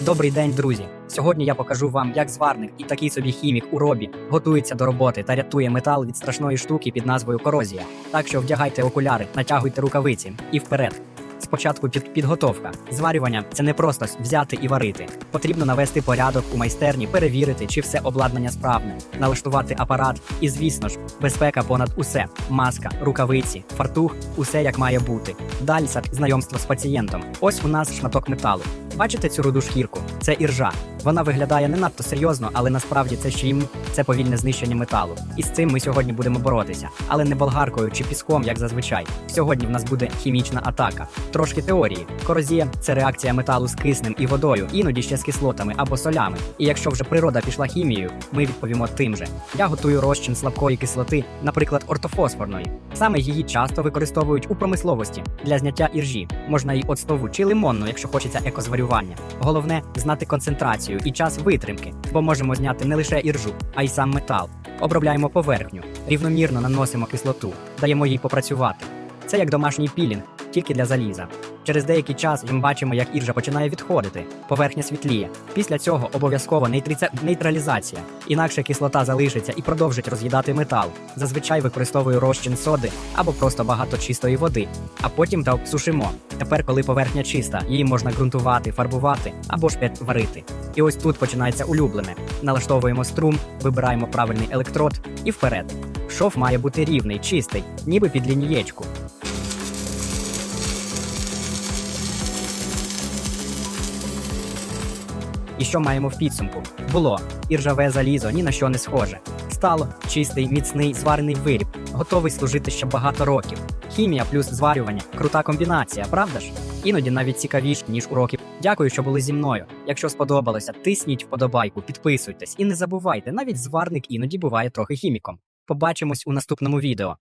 Добрий день, друзі! Сьогодні я покажу вам, як зварник і такий собі хімік у робі готується до роботи та рятує метал від страшної штуки під назвою корозія. Так що вдягайте окуляри, натягуйте рукавиці і вперед. Спочатку під підготовка. Зварювання це не просто взяти і варити. Потрібно навести порядок у майстерні, перевірити, чи все обладнання справне, налаштувати апарат і, звісно ж, безпека понад усе: маска, рукавиці, фартух, усе як має бути. Далі знайомство з пацієнтом. Ось у нас шматок металу. Бачите цю руду шкірку? Це іржа. Вона виглядає не надто серйозно, але насправді це щім, це повільне знищення металу. І з цим ми сьогодні будемо боротися, але не болгаркою чи піском, як зазвичай. Сьогодні в нас буде хімічна атака. Трошки теорії. Корозія це реакція металу з киснем і водою, іноді ще з кислотами або солями. І якщо вже природа пішла хімією, ми відповімо тим же. Я готую розчин слабкої кислоти, наприклад, ортофосфорної. Саме її часто використовують у промисловості для зняття іржі. Можна й оцтову чи лимонну, якщо хочеться екозварювання. Головне знати концентрацію і час витримки, бо можемо зняти не лише іржу, а й сам метал. Обробляємо поверхню, рівномірно наносимо кислоту, даємо їй попрацювати. Це як домашній пілінг, тільки для заліза. Через деякий час ми бачимо, як іржа починає відходити, поверхня світліє. Після цього обов'язково нейтрице- нейтралізація, інакше кислота залишиться і продовжить роз'їдати метал. Зазвичай використовую розчин соди або просто багато чистої води, а потім та обсушимо. Тепер, коли поверхня чиста, її можна ґрунтувати, фарбувати або ж варити. І ось тут починається улюблене. Налаштовуємо струм, вибираємо правильний електрод і вперед. Шов має бути рівний, чистий, ніби під лінієчку. І що маємо в підсумку? Було іржаве залізо ні на що не схоже. Стало чистий, міцний, зварений виріб, готовий служити ще багато років. Хімія плюс зварювання крута комбінація, правда ж? Іноді навіть цікавіше, ніж уроки. Дякую, що були зі мною. Якщо сподобалося, тисніть вподобайку, підписуйтесь і не забувайте, навіть зварник іноді буває трохи хіміком. Побачимось у наступному відео.